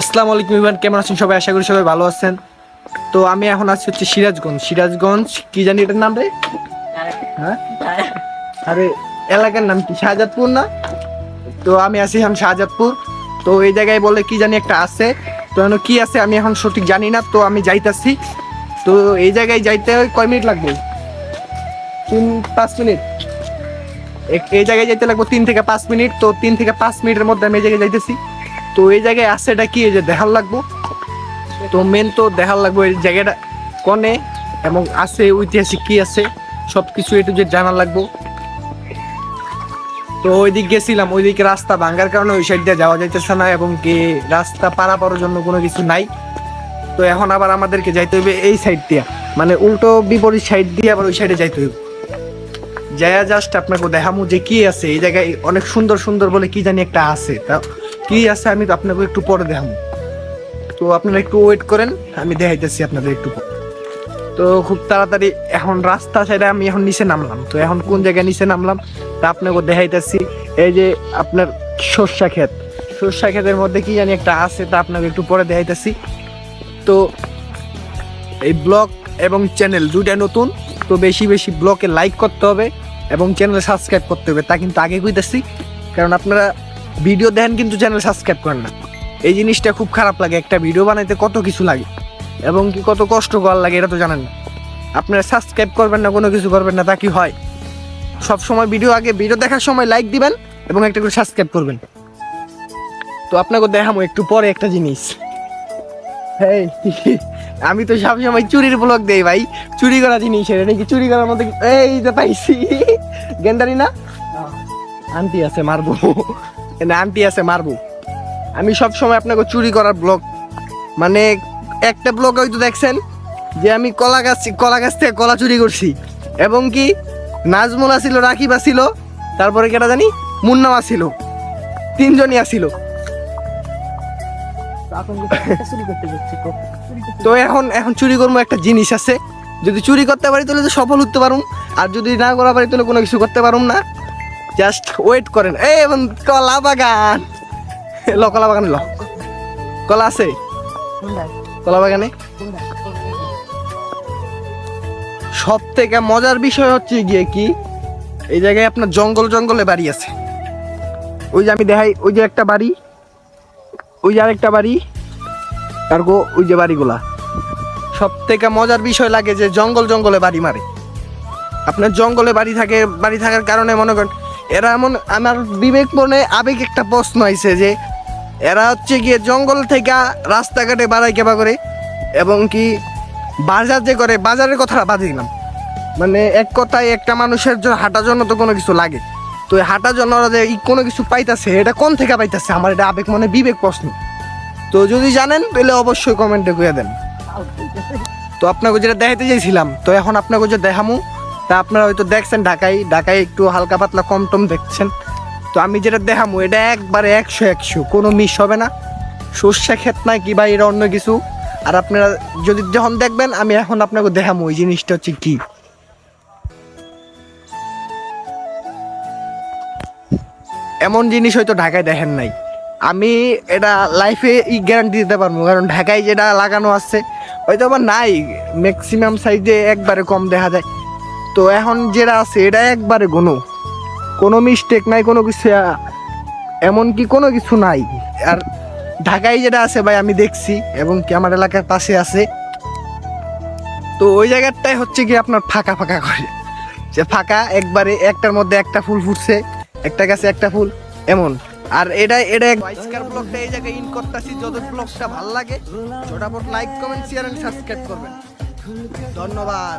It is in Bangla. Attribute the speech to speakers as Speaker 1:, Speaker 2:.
Speaker 1: আসসালামু আলাইকুম ইভান, কেমন আছেন সবাই? আশা করি সবাই ভালো আছেন। তো আমি এখন আছি হচ্ছে সিরাজগঞ্জ। সিরাজগঞ্জ, কি জানি এটার নাম রে? হ্যাঁ? আরে, এলাকার নাম কি? শাহজাদপুর না? তো আমি আছি এখন শাহজাদপুর। তো এই জায়গায় বলে কি জানি একটা আছে। তো এখন কি আছে আমি এখন সঠিক জানি না, তো আমি যাইতাছি। তো এই জায়গায় যাইতে কয় মিনিট লাগবে? তিন, পাঁচ মিনিট। এই জায়গায় যাইতে লাগবে তিন থেকে পাঁচ মিনিট। তো তিন থেকে পাঁচ মিনিটের মধ্যে আমি এই জায়গায় যাইতেছি। তো এই জায়গায় আছে এটা কি? এই যে দেখার লাগবো। তো মেন তো দেখার লাগবো এই জায়গাটা কনে এবং আছে ঐতিহাসিক কি আছে? সব কিছু একটু যে জানার লাগবো। তো ওইদিক গেছিলাম, ওইদিকে রাস্তা ভাঙ্গার কারণে ওই সাইড দিয়ে যাওয়া যাইতেছে না এবং কি রাস্তা পারাপারের জন্য কোনো কিছু নাই। তো এখন আবার আমাদেরকে যাইতে হইবে এই সাইড দিয়া। মানে উল্টো বিপরীত সাইড দিয়ে আবার ওই সাইডে যাইতে হইবে। যায়া জাস্ট আপনাকে দেখামু যে কি আছে। এই জায়গায় অনেক সুন্দর সুন্দর বলে কি জানি একটা আছে। তা কি আছে আমি আপনাকে একটু পরে দেখামু তো আপনারা একটু ওয়েট করেন, আমি দেখাইতেছি আপনাদের একটু পর। তো খুব তাড়াতাড়ি এখন রাস্তা সাইডে আমি এখন নিচে নামলাম। তো এখন কোন জায়গায় নিচে নামলাম, তা আপনাকে দেখাইতেছি। এই যে আপনার সর্ষা ক্ষেত। সর্ষা ক্ষেতের মধ্যে কি জানি একটা আছে, তা আপনাকে একটু পরে দেখাইতেছি। তো এই ব্লগ এবং চ্যানেল দুইটা নতুন, তো বেশি বেশি ব্লগে লাইক করতে হবে এবং চ্যানেল সাবস্ক্রাইব করতে হবে, তা কিন্তু আগে কইতেছি। কারণ আপনারা ভিডিও দেখেন কিন্তু চ্যানেল সাবস্ক্রাইব করেন না। এই জিনিসটা খুব খারাপ লাগে একটা ভিডিও বানাইতে কত কিছু লাগে এবং কি কত কষ্ট করার লাগে এটা তো জানেন না। আপনারা সাবস্ক্রাইব করবেন না কোনো কিছু করবেন না তা কি হয়? সব সময় ভিডিও আগে ভিডিও দেখার সময় লাইক দিবেন এবং একটা করে সাবস্ক্রাইব করবেন। তো আপনাকে দেখামো একটু পরে একটা জিনিস। হেই আমি তো সবসময় চুরির ব্লগ দেই ভাই চুরি করা জিনিস এটা নাকি চুরি করার মধ্যে এই যে পাইছি। গেন্দারি না। আন্টি আছে মারবো। না আন্টি আছে মারবো। আমি সব সময় আপনাকে চুরি করার ব্লগ মানে একটা ব্লগ হয়তো দেখছেন, যে আমি কলা গাছ কলা গাছ থেকে কলা চুরি করছি। এবং কি, নাজমুল আসিল রাকিব আসিল তারপরে কেটা জানি মুন্নাও আসিল তিনজনই আসিল তো এখন এখন চুরি করব একটা জিনিস আছে। যদি চুরি করতে পারি তাহলে তো সফল হতে পারুম, আর যদি না করা পারি তাহলে কোনো কিছু করতে পারুম না। জাস্ট ওয়েট করেন। এই কলা বাগান। ল, কলা বাগানে ল। কলা আছে? কলা বাগানে? সব থেকে মজার বিষয় হচ্ছে গিয়ে কি, এই জায়গায় আপনার জঙ্গল জঙ্গলে বাড়ি আছে। ওই যে আমি দেখাই, ওই যে একটা বাড়ি, ওই যে আরেকটা বাড়ি আর গো ওই যে বাড়িগুলা। সব থেকে মজার বিষয় লাগে যে জঙ্গল জঙ্গলে বাড়ি মারে। আপনার জঙ্গলে বাড়ি থাকে, বাড়ি থাকার কারণে মনে করেন এরা এমন আমার বিবেক মনে আবেগ একটা প্রশ্ন আইছে যে এরা হচ্ছে গিয়ে জঙ্গল থেকে রাস্তাঘাটে বাড়াই কেবা করে এবং কি বাজার যে করে, বাজারের কথাটা বাদ দিলাম। মানে এক কথায় একটা মানুষের জন্য হাঁটার জন্য তো কোনো কিছু লাগে। তো হাঁটার জন্য ওরা যে কোনো কিছু পাইতাছে, এটা কোন থেকে পাইতাছে? আমার এটা আবেগ মনে বিবেক প্রশ্ন। তো যদি জানেন, তাহলে অবশ্যই কমেন্টে করে দেন। তো আপনাকে যেটা দেখাইতে চাইছিলাম, তো এখন আপনাকে যে দেখামু তা আপনারা হয়তো দেখছেন ঢাকায় ঢাকায় একটু হালকা পাতলা কম টম দেখছেন। তো আমি যেটা দেখামু, এটা একবারে একশো একশো, কোনো মিস হবে না। সর্ষে ক্ষেত নাই কি বা এটা অন্য কিছু। আর আপনারা যদি যখন দেখবেন, আমি এখন আপনাকে দেখামু ওই জিনিসটা হচ্ছে কি। এমন জিনিস হয়তো ঢাকায় দেখেন নাই। আমি এটা লাইফে ই গ্যারান্টি দিতে পারব, কারণ ঢাকায় যেটা লাগানো আছে, হয়তো আবার নাই। ম্যাক্সিমাম সাইজে একবারে কম দেখা যায়। তো এখন যেটা আছে, এটা একবারে গুনো কোনো মিস্টেক নাই, কোনো কিছু এমনকি কোনো কিছু নাই। আর ঢাকায় যেটা আছে ভাই, আমি দেখছি, এবং কি আমার এলাকার পাশে আছে। তো ওই জায়গাটাই হচ্ছে কি আপনার ফাঁকা ফাঁকা করে। যে ফাঁকা, একবারে একটার মধ্যে একটা ফুল ফুটছে, একটা গাছে একটা ফুল, এমন। আর এটা এটা বাইস্কার ব্লগটা এই জায়গায় ইন করতেছি। যত ব্লগটা ভালো লাগে ছোটাফট like comment share and subscribe করবেন। ধন্যবাদ।